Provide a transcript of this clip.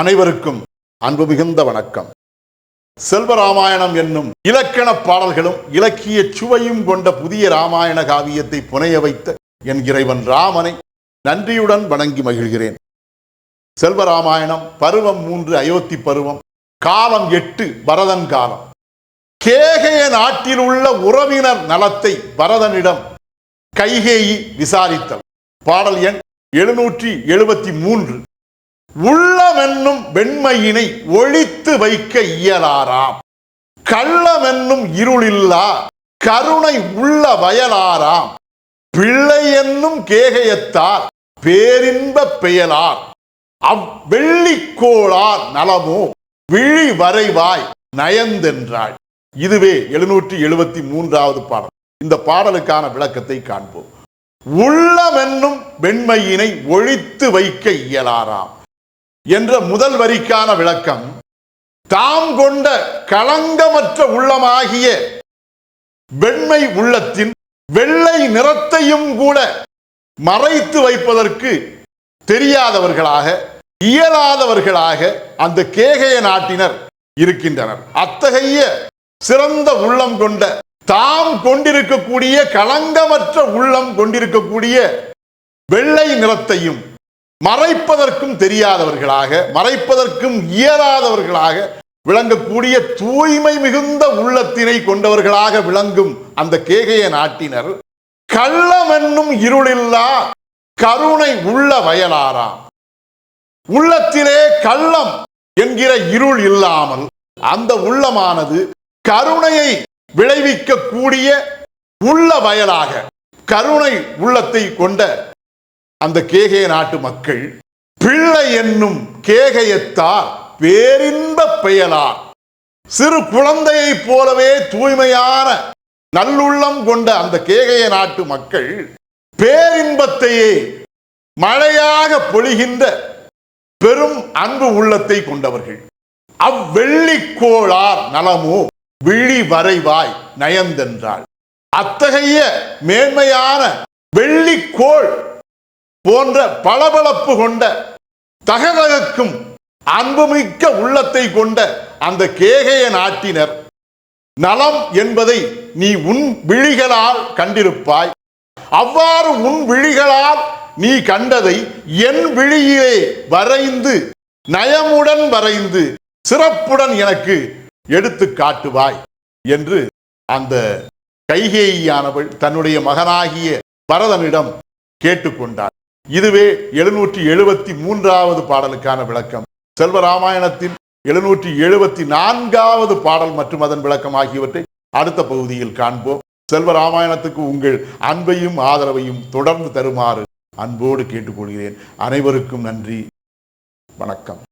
அனைவருக்கும் அன்பு மிகுந்த வணக்கம். செல்வராமாயணம் என்னும் இலக்கண பாடல்களும் இலக்கிய சுவையும் கொண்ட புதிய ராமாயண காவியத்தை புனைய வைத்த என் இறைவன் ராமனை நன்றியுடன் வணங்கி மகிழ்கிறேன். செல்வராமாயணம் பருவம் மூன்று அயோத்தி பருவம் காலம் எட்டு பரதன் காலம். கேகய நாட்டில் உள்ள உறவினர் நலத்தை பரதனிடம் கைகேயி விசாரித்தல். பாடல் எண் எழுநூற்றி எழுபத்தி மூன்று. உள்ளமென்னும் வெண்மையினை ஒழித்து வைக்க இயலாராம். கள்ளமென்னும் இருளில்லா கருணை உள்ள வயலாராம். பிள்ளை என்னும் கேகயத்தார் பேரின்ப பெயலார். அவ்வெள்ளிக்கோளார் நலமோ விழி வரைவாய் நயந்தென்றாள். இதுவே எழுநூற்றி எழுபத்தி மூன்றாவது பாடல். இந்த பாடலுக்கான விளக்கத்தை காண்போம். உள்ளமென்னும் வெண்மையினை ஒழித்து வைக்க இயலாராம். என்ற முதல் வரிக்கான விளக்கம். தாம் கொண்ட களங்கமற்ற உள்ளமாகிய வெண்மை உள்ளத்தின் வெள்ளை நிறத்தையும் கூட மறைத்து வைப்பதற்கு தெரியாதவர்களாக இயலாதவர்களாக அந்த கேகய நாட்டினர் இருக்கின்றனர். அத்தகைய சிறந்த உள்ளம் கொண்ட தாம் கொண்டிருக்கக்கூடிய களங்கமற்ற உள்ளம் கொண்டிருக்கக்கூடிய வெள்ளை நிறத்தையும் மறைப்பதற்கும் தெரியாதவர்களாக மறைப்பதற்கும் இயலாதவர்களாக விளங்கக்கூடிய தூய்மை மிகுந்த உள்ளத்தினை கொண்டவர்களாக விளங்கும் அந்த கேகைய நாட்டினர் கள்ளமென்னும் இருளில்லா கருணை உள்ள வயலாராம். உள்ளத்திலே கள்ளம் என்கிற இருள் இல்லாமல் அந்த உள்ளமானது கருணையை விளைவிக்கக்கூடிய உள்ள வயலாக கருணை உள்ளத்தை கொண்ட அந்த கேகய நாட்டு மக்கள் பிள்ளை என்னும் கேகயத்தார் பேரின்ப பெயலார். சிறு குழந்தையைப் போலவே தூய்மையான நல்லுள்ளம் கொண்ட அந்த கேகய நாட்டு மக்கள் பேரின்பத்தையே மழையாக பொழிகின்ற பெரும் அன்பு உள்ளத்தை கொண்டவர்கள். அவ்வெள்ளிக்கோளார் நலமோ விழி வரைவாய் நயந்தென்றாள். அத்தகைய மேன்மையான வெள்ளிக்கோள் போன்ற பளபளப்பு கொண்ட தகதகக்கும் அன்புமிக்க உள்ளத்தை கொண்ட அந்த கேகைய நாட்டினர் நலம் என்பதை நீ உன் விழிகளால் கண்டிருப்பாய். அவ்வாறு உன் விழிகளால் நீ கண்டதை என் விழியிலே வரைந்து நயமுடன் வரைந்து சிறப்புடன் எனக்கு எடுத்து காட்டுவாய் என்று அந்த கைகேயானவள் தன்னுடைய மகனாகிய பரதனிடம் கேட்டுக்கொண்டார் இதுவே எழுநூற்றி எழுபத்தி மூன்றாவது பாடலுக்கான விளக்கம். செல்வராமாயணத்தின் எழுநூற்றி எழுபத்தி நான்காவது பாடல் மற்றும் அதன் விளக்கம் ஆகியவற்றை அடுத்த பகுதியில் காண்போம். செல்வராமாயணத்துக்கு உங்கள் அன்பையும் ஆதரவையும் தொடர்ந்து தருமாறு அன்போடு கேட்டுக்கொள்கிறேன். அனைவருக்கும் நன்றி. வணக்கம்.